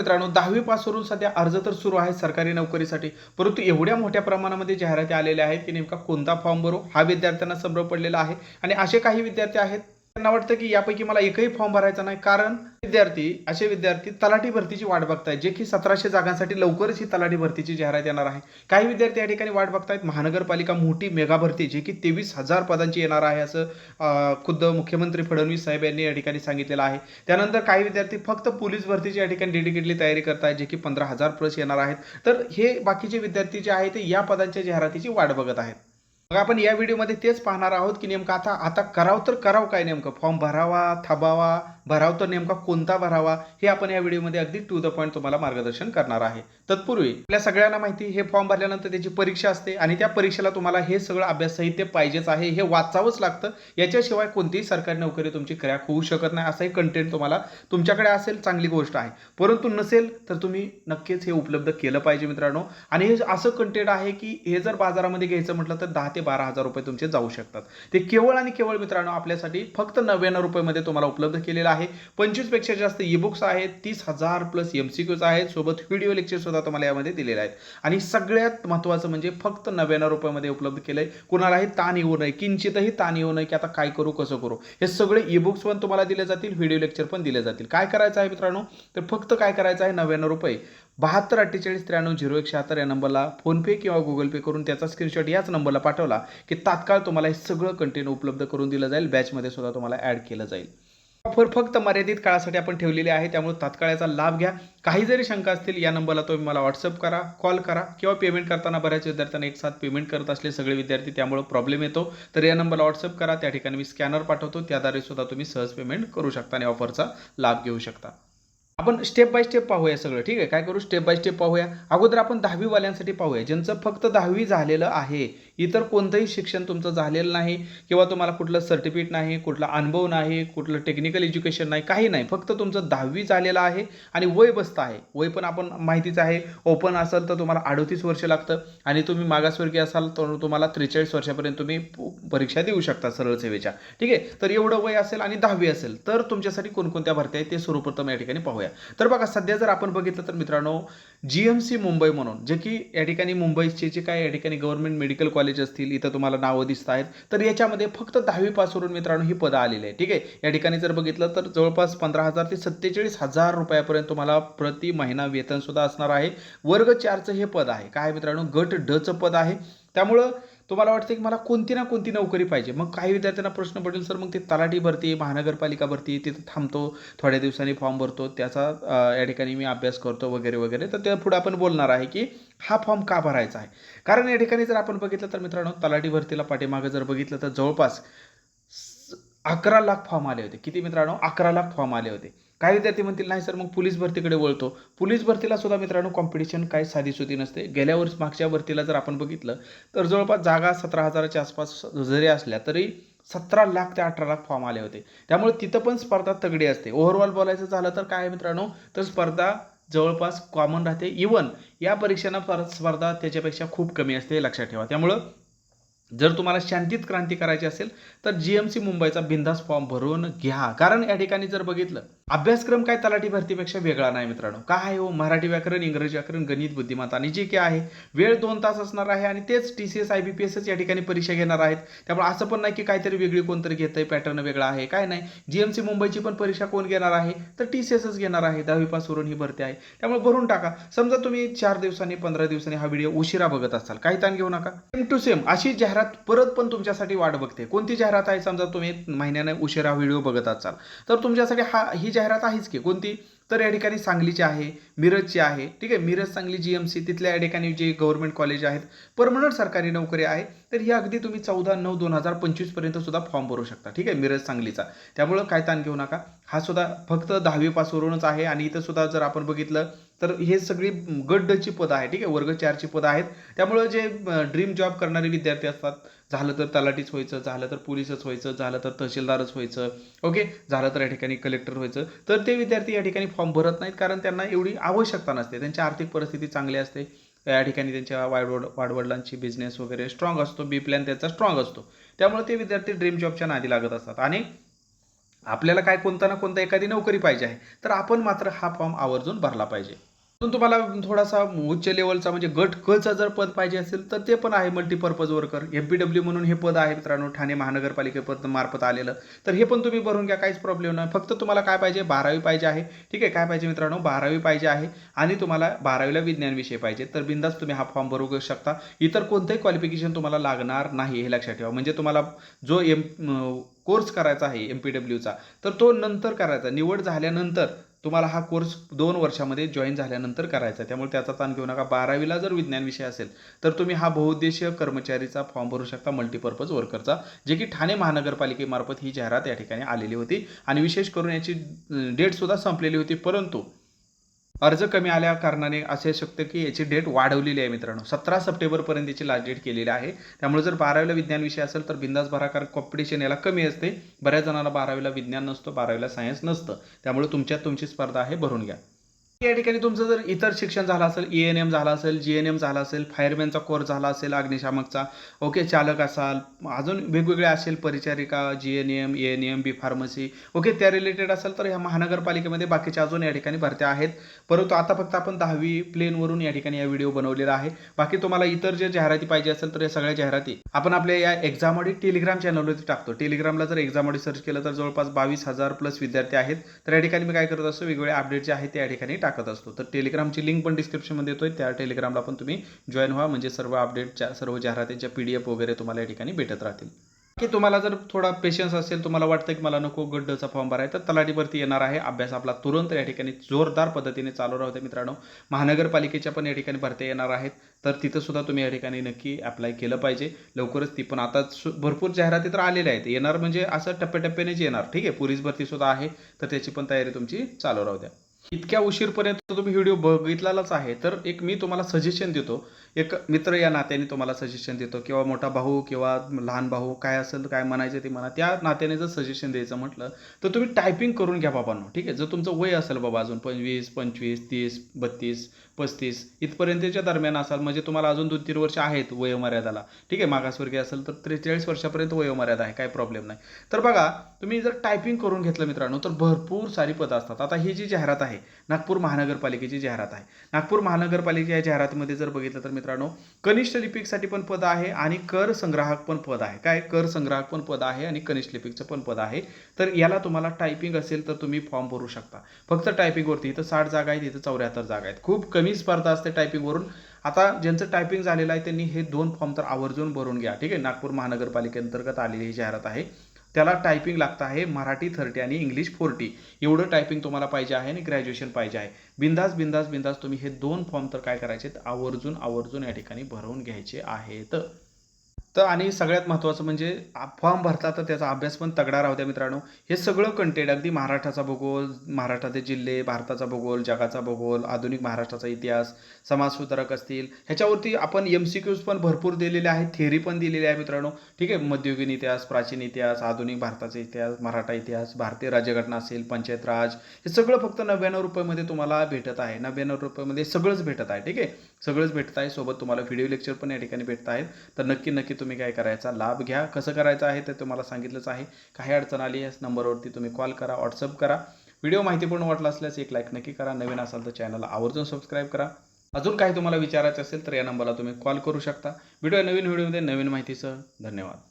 मित्रांनो दहावी पासवरून सध्या अर्ज तर सुरू आहे सरकारी नोकरीसाठी. परंतु एवढ्या मोठ्या प्रमाणामध्ये जाहिराती आलेल्या आहेत की नेमका कोणता फॉर्म भरू हा विद्यार्थ्यांना संभ्रम पडलेला आहे. आणि असे काही विद्यार्थी आहेत त्यांना वाटतं की यापैकी मला एकही फॉर्म भरायचा नाही. कारण विद्यार्थी असे विद्यार्थी तलाठी भरतीची वाट बघतायत जे की सतराशे जागांसाठी लवकरच ही तलाठी भरतीची जाहिरात येणार आहे. काही विद्यार्थी या ठिकाणी वाट बघतायत महानगरपालिका मोठी मेगा भरती जे की तेवीस हजार पदांची येणार आहे असं खुद्द मुख्यमंत्री फडणवीस साहेब यांनी या ठिकाणी सांगितलेलं आहे. त्यानंतर काही विद्यार्थी फक्त पोलीस भरतीची या ठिकाणी डेडिकेटली तयारी करतायत जे की पंधरा हजार प्लस येणार आहेत. तर हे बाकीचे विद्यार्थी जे आहेत ते या पदांच्या जाहिरातीची वाट बघत आहेत. मग आपण या व्हिडिओमध्ये तेच पाहणार आहोत की नेमकं आता आता कराव तर कराव काय नेमकं? फॉर्म भरावा थांबावा? भराव तर नेमका कोणता भरावा हे आपण या व्हिडिओमध्ये अगदी टू द पॉईंट तुम्हाला मार्गदर्शन करणार आहे. तत्पूर्वी आपल्या सगळ्यांना माहिती हे फॉर्म भरल्यानंतर त्याची परीक्षा असते आणि त्या परीक्षेला तुम्हाला हे सगळं अभ्यास साहित्य पाहिजेच आहे हे वाचावंच लागतं. याच्याशिवाय कोणतीही सरकारी नोकरी तुमची क्रॅक होऊ शकत नाही असंही कंटेंट तुम्हाला तुमच्याकडे असेल चांगली गोष्ट आहे. परंतु नसेल तर तुम्ही नक्कीच हे उपलब्ध केलं पाहिजे मित्रांनो. आणि हे असं कंटेंट आहे की हे जर बाजारामध्ये घ्यायचं म्हटलं तर दहा ते बारा हजार रुपये तुमचे जाऊ शकतात. ते केवळ आणि केवळ मित्रांनो आपल्यासाठी फक्त नव्याण्णव रुपयेमध्ये तुम्हाला उपलब्ध केलेलं आहे. पंचवीसपेक्षा जास्त ई बुक्स आहेत. तीस हजार प्लस एम सी क्यूज आहेत. सोबत व्हिडिओ लेक्चर सुद्धा तुम्हाला यामध्ये दिलेले आहेत. आणि सगळ्यात महत्त्वाचं म्हणजे फक्त नव्याण्णव रुपयामध्ये उपलब्ध केलंय. कुणालाही ताण येऊ नये. किंचितही ताण येऊ नये की आता काय करू कसं करू? हे सगळे ई बुक्स पण तुम्हाला दिले जातील. व्हिडिओ लेक्चर पण दिले जातील. काय करायचं आहे मित्रांनो? तर फक्त काय करायचं आहे? नव्याण्णव रुपये. बहात्तर अठ्ठेचाळीस त्र्याण्णव झिरो एक शहात्तर या नंबरला फोनपे किंवा गुगल पे करून त्याचा स्क्रीनशॉट याच नंबरला पाठवला की तात्काळ तुम्हाला हे सगळं कंटेंट उपलब्ध करून दिलं जाईल. बॅचमध्ये सुद्धा तुम्हाला ॲड केलं जाईल. ऑफर फक्त मर्यादित काळासाठी आपण ठेवलेली आहे त्यामुळे तात्काळ याचा लाभ घ्या. काही जरी शंका असतील या नंबरला तुम्ही मला व्हॉट्सअप करा कॉल करा किंवा पेमेंट करताना बऱ्याच विद्यार्थ्यांना एक साथ पेमेंट करत असले सगळे विद्यार्थी त्यामुळे प्रॉब्लेम येतो. तर या नंबरला व्हॉट्सअप करा त्या ठिकाणी मी स्कॅनर पाठवतो त्याद्वारे सुद्धा तुम्ही सहज पेमेंट करू शकता आणि ऑफरचा लाभ घेऊ शकता. आपण स्टेप बाय स्टेप पाहूया सगळं ठीक आहे? काय करू? स्टेप बाय स्टेप पाहूया. अगोदर आपण दहावीवाल्यांसाठी पाहूया. ज्यांचं फक्त दहावी झालेलं आहे इतर कोणतंही शिक्षण तुमचं झालेलं नाही किंवा तुम्हाला कुठलं सर्टिफिकेट नाही कुठला अनुभव नाही कुठलं टेक्निकल एज्युकेशन नाही काही नाही. फक्त तुमचं दहावी झालेलं आहे आणि वय बसतं आहे. वय पण आपण माहितीच आहे. ओपन असेल तर तुम्हाला अडतीस वर्ष लागतं आणि तुम्ही मागासवर्गीय असाल तर तुम्हाला त्रेचाळीस वर्षापर्यंत तुम्ही परीक्षा देऊ शकता सरळ सेवेच्या. ठीक आहे? तर एवढं वय असेल आणि दहावी असेल तर तुमच्यासाठी कोणकोणत्या भरत्या आहेत ते सर्वप्रथम या ठिकाणी पाहूया. तर बघा सध्या जर आपण बघितलं तर मित्रांनो जी एम सी मुंबई म्हणून जे की या ठिकाणी मुंबईचे जे काय या ठिकाणी गव्हर्नमेंट मेडिकल कॉलेज असतील इथं तुम्हाला नावं दिसत आहेत तर याच्यामध्ये फक्त दहावी पासवरून मित्रांनो ही पदं आलेली आहे ठीक आहे? या ठिकाणी जर बघितलं तर जवळपास पंधरा हजार ते सत्तेचाळीस हजार रुपयापर्यंत तुम्हाला प्रति महिना वेतन सुद्धा असणार आहे. वर्ग चारचं हे पद आहे. काय मित्रांनो? गट डचं पद आहे. त्यामुळं तुम्हाला वाटतं की मला कोणती ना कोणती नोकरी पाहिजे. मग काही विद्यार्थ्यांना प्रश्न पडेल सर मग ते तलाठी भरती महानगरपालिका भरती तिथं थांबतो थोड्या दिवसांनी फॉर्म भरतो त्याचा या ठिकाणी मी अभ्यास करतो वगैरे वगैरे. तर त्या पुढे आपण बोलणार आहे की हा फॉर्म का भरायचा आहे? कारण या ठिकाणी जर आपण बघितलं तर मित्रांनो तलाठी भरतीला पाठीमागं जर बघितलं तर जवळपास स- अकरा लाख फॉर्म आले होते. किती मित्रांनो? अकरा लाख फॉर्म आले होते. काही विद्यार्थी म्हणतील नाही सर मग पोलीस भरतीकडे वळतो. पोलीस भरतीला सुद्धा मित्रांनो कॉम्पिटिशन काय साधीसुधी नसते. गेल्या वर्ष मागच्या भरतीला जर आपण बघितलं तर जवळपास जागा सतरा हजाराच्या आसपास जरी असल्या तरी सतरा लाख ते अठरा लाख फॉर्म आले होते. त्यामुळे तिथं पण स्पर्धा तगडी असते. ओव्हरऑल बोलायचं झालं तर काय मित्रांनो तर स्पर्धा जवळपास कॉमन राहते. इवन या परीक्षांना स्पर्धा स्पर्धा त्याच्यापेक्षा खूप कमी असते हे लक्षात ठेवा. त्यामुळं जर तुम्हाला शांतीत क्रांती करायची असेल तर जी एम सी मुंबईचा बिंदास फॉर्म भरून घ्या. कारण या ठिकाणी जर बघितलं अभ्यासक्रम काय तलाठी भरतीपेक्षा वेगळा नाही मित्रांनो. काय आहे हो? मराठी व्याकरण इंग्रजी व्याकरण गणित बुद्धिमत्ता आणि जे काय आहे वेळ दोन तास असणार आहे आणि तेच T C S I B P such या ठिकाणी परीक्षा घेणार आहेत. त्यामुळे असं पण नाही की काहीतरी वेगळी कोणतरी घेतंय पॅटर्न वेगळा आहे. काय नाही. जी एम सी मुंबईची पण परीक्षा कोण घेणार आहे? तर टी सी एसच घेणार आहे. दहावी पास वरून ही भरती आहे. त्यामुळे भरून टाका. समजा तुम्ही चार दिवसांनी पंधरा दिवसांनी हा व्हिडिओ उशिरा बघत असाल. काही ताण घेऊ नका. सेम टू सेम अशी जाहिरात परत पण तुमच्यासाठी वाट बघते. कोणती जाहिरात आहे? समजा तुम्ही महिन्याने उशिरा व्हिडिओ बघत असाल. तर तुमच्यासाठी हा ही जाहिरात आहेच की कोणती? तर या ठिकाणी सांगलीची आहे मिरजची आहे. ठीक आहे Miraj Sangli G M C तिथल्या या ठिकाणी जे गव्हर्नमेंट कॉलेज आहेत परमनंट सरकारी नोकरी आहे. तर ही अगदी तुम्ही चौदा नऊ दोन हजार पंचवीसपर्यंत सुद्धा फॉर्म भरू शकता. ठीक आहे मिरज सांगलीचा. त्यामुळं काय ताण घेऊ नका. हा सुद्धा फक्त दहावी पासवरूनच आहे आणि इथं सुद्धा जर आपण बघितलं तर हे सगळी गड्डची पदं आहे ठीक आहे वर्ग चारची पदं आहेत. त्यामुळं जे ड्रीम जॉब करणारे विद्यार्थी असतात झालं तर तलाठीच व्हायचं झालं तर पोलीसच व्हायचं झालं तर तहसीलदारच व्हायचं ओके? झालं तर या ठिकाणी कलेक्टर व्हायचं. तर ते विद्यार्थी या ठिकाणी फॉर्म भरत नाहीत कारण त्यांना एवढी आवश्यकता नसते. त्यांची आर्थिक परिस्थिती चांगली असते. या ठिकाणी त्यांच्या वाडवड वाढवडिलांची बिझनेस वगैरे स्ट्रॉंग असतो. बी प्लॅन त्यांचा स्ट्रॉंग असतो. त्यामुळे ते विद्यार्थी ड्रीम जॉबच्या नादी लागत असतात. आणि आपल्याला काय कोणता ना कोणता एखादी नोकरी पाहिजे आहे तर आपण मात्र हा फॉर्म आवर्जून भरला पाहिजे. अजून तुम्हाला थोडासा उच्च लेवलचा म्हणजे गट कचा जर पद पाहिजे असेल तर ते पण आहे multipurpose worker M P W म्हणून हे पद आहे मित्रांनो ठाणे महानगरपालिकेपद मार्फत आलेलं. तर हे पण तुम्ही भरून घ्या काहीच प्रॉब्लेम नाही. फक्त तुम्हाला काय पाहिजे? बारावी पाहिजे आहे. ठीक आहे काय पाहिजे मित्रांनो? बारावी पाहिजे आहे आणि तुम्हाला बारावीला विज्ञान विषय पाहिजे. तर बिंदास तुम्ही हा फॉर्म भरू शकता. इतर कोणतंही क्वालिफिकेशन तुम्हाला लागणार नाही हे लक्षात ठेवा. म्हणजे तुम्हाला जो एम कोर्स करायचा आहे एम पी डब्ल्यूचा तर तो नंतर करायचा. निवड झाल्यानंतर तुम्हाला हा कोर्स दोन वर्षामध्ये जॉईन झाल्यानंतर करायचा त्यामुळे त्याचा ताण घेऊ नका. बारावीला जर विज्ञान विषय असेल तर तुम्ही हा बहुउद्देशीय कर्मचारीचा फॉर्म भरू शकता मल्टीपर्पज वर्करचा जे की ठाणे महानगरपालिकेमार्फत ही जाहिरात या ठिकाणी आलेली होती. आणि विशेष करून याची डेटसुद्धा संपलेली होती परंतु अर्ज कमी आल्या कारणाने असे शकतं की याची डेट वाढवलेली आहे मित्रांनो. सतरा सप्टेंबरपर्यंत याची लास्ट डेट केलेली आहे. त्यामुळे जर बारावीला विज्ञान विषय असेल तर बिंदास भरा कारण कॉम्पिटिशन याला कमी असते. बऱ्याच जणांना बारावीला विज्ञान नसतं बारावीला सायन्स नसतं. त्यामुळे तुमच्यात तुमची स्पर्धा आहे भरून घ्या. या ठिकाणी तुमचं जर इतर शिक्षण झालं असेल ई एन एम झालं असेल जी एन एम झाला असेल फायरमॅनचा कोर्स झाला असेल अग्निशामकचा ओके चालक असाल अजून वेगवेगळ्या असेल परिचारिका G N M A N M B pharmacy okay त्या रिलेटेड असेल तर ह्या महानगरपालिकेमध्ये बाकीच्या अजून या ठिकाणी भरत्या आहेत. परंतु आता फक्त आपण दहावी प्लेनवरून या ठिकाणी या व्हिडिओ बनवलेला आहे. बाकी तुम्हाला इतर जे जाहिराती पाहिजे असेल तर या सगळ्या जाहिराती आपण आपल्या या एक्झाममध्ये टेलिग्राम चॅनलवरती टाकतो. टेलिग्रामला जर एक्झाममध्ये सर्च केलं तर जवळपास बावीस हजार प्लस विद्यार्थी आहेत. तर या ठिकाणी मी काय करत असतो वेगवेगळे अपडेट जे आहेत त्या ठिकाणी टाकतो. असतो. तर टेलिग्रामची लिंक पण डिस्क्रिप्शनमध्ये येतोय. त्या टेलिग्रामला पण तुम्ही जॉईन व्हा. म्हणजे सर्व अपडेटच्या सर्व जाहिरातींच्या पी डी एफ वगैरे तुम्हाला या ठिकाणी भेटत राहतील. की तुम्हाला जर थोडा पेशन्स असेल तुम्हाला वाटतं की मला नको गड्डचा फॉर्म भरायचा तर तलाठीवरती येणार आहे. अभ्यास आपला तुरंत या ठिकाणी जोरदार पद्धतीने चालू राहते मित्रांनो. महानगरपालिकेच्या पण या ठिकाणी भरत्या येणार आहेत. तर तिथं सुद्धा तुम्ही या ठिकाणी नक्की अप्लाय केलं पाहिजे. लवकरच ती पण आता भरपूर जाहिराती तर आलेल्या आहेत. येणार म्हणजे असं टप्प्याटप्प्यानेच येणार. ठीक आहे? पोलीस भरती सुद्धा आहे. तर त्याची पण तयारी तुमची चालू राहू द्या. इतक्या उशीरपर्यंत तुम्ही व्हिडिओ बघितलाच आहे. तर एक मी तुम्हाला सजेशन देतो. एक मित्र या नात्याने तुम्हाला सजेशन देतो किंवा मोठा भाऊ किंवा लहान भाऊ काय असेल काय म्हणायचं ते म्हणा. त्या नात्याने जर सजेशन द्यायचं म्हटलं तर तुम्ही टायपिंग करून घ्या बाबांनो ठीक आहे? जर तुमचं वय असेल बाबा अजून पंचवीस पंचवीस तीस बत्तीस पस्तीस इथपर्यंतच्या दरम्यान असाल म्हणजे तुम्हाला अजून दोन तीन वर्ष आहेत वयोमर्यादाला ठीक आहे? मागासवर्गीय असेल तर त्रेचाळीस वर्षापर्यंत वयोमर्यादा आहे काय प्रॉब्लेम नाही. तर बघा तुम्ही जर टायपिंग करून घेतलं मित्रांनो तर भरपूर सारी पदं असतात. आता ही जी जाहिरात आहे नागपूर महानगरपालिकेची जाहिरात आहे. नागपूर महानगरपालिकेच्या या जाहिरातीमध्ये जर बघितलं तर मित्रांनो कनिष्ठ लिपिकसाठी पण पद आहे आणि कर संग्राहक पण पद आहे. काय? कर संग्राहक पण पद आहे आणि कनिष्ठ लिपिकचं पण पद आहे. तर याला तुम्हाला टायपिंग असेल तर तुम्ही फॉर्म भरू शकता. फक्त टायपिंगवरती इथं साठ जागा आहेत इथं चौऱ्याहत्तर जागा आहेत. खूप कमी स्पर्धा असते टायपिंगवरून आता ज्यांचं टायपिंग झालेलं आहे त्यांनी हे दोन फॉर्म तर आवर्जून भरून घ्या. ठीक आहे? नागपूर महानगरपालिकेअंतर्गत आलेली ही जाहिरात आहे. त्याला टायपिंग लागतं आहे मराठी थर्टी आणि इंग्लिश फोर्टी एवढं टायपिंग तुम्हाला पाहिजे आहे आणि ग्रॅज्युएशन पाहिजे आहे. बिंदास बिंदास बिंदास तुम्ही हे दोन फॉर्म तर काय करायचे आवर्जून आवर्जून या ठिकाणी भरवून घ्यायचे आहेत. तर आणि सगळ्यात महत्त्वाचं म्हणजे फॉर्म भरता तर त्याचा अभ्यास पण तगडा राहू द्या मित्रांनो. हे सगळं कंटेंट अगदी महाराष्ट्राचा भूगोल महाराष्ट्राचे जिल्हे भारताचा भूगोल जगाचा भूगोल आधुनिक महाराष्ट्राचा इतिहास समाजसुधारक असतील. ह्याच्यावरती आपण एम सी क्यूज पण भरपूर दिलेले आहेत थेअरी पण दिलेली आहे मित्रांनो. ठीक आहे मध्ययुगीन इतिहास प्राचीन इतिहास आधुनिक भारताचा इतिहास मराठा इतिहास भारतीय राज्यघटना असेल पंचायत राज हे सगळं फक्त नव्याण्णव रुपयामध्ये तुम्हाला भेटत आहे. नव्याण्णव रुपयामध्ये सगळंच भेटत आहे. ठीक आहे? सगळंच भेटत आहे. सोबत तुम्हाला व्हिडिओ लेक्चर पण या ठिकाणी भेटत आहेत. तर नक्की नक्की तुम्ही काय करायचा? लाभ घ्या. कसं करायचं आहे ते तुम्हाला सांगितलंच आहे. काही अडचण आली या नंबरवरती तुम्ही कॉल करा व्हॉट्सअप करा. व्हिडिओ माहितीपूर्ण वाटला असल्यास एक लाईक नक्की करा. नवीन असाल तर चॅनलला आवर्जून सबस्क्राईब करा. अजून काही तुम्हाला विचारायचं असेल तर या नंबरला तुम्ही कॉल करू शकता. व्हिडिओ नवीन व्हिडिओमध्ये नवीन माहितीसह धन्यवाद.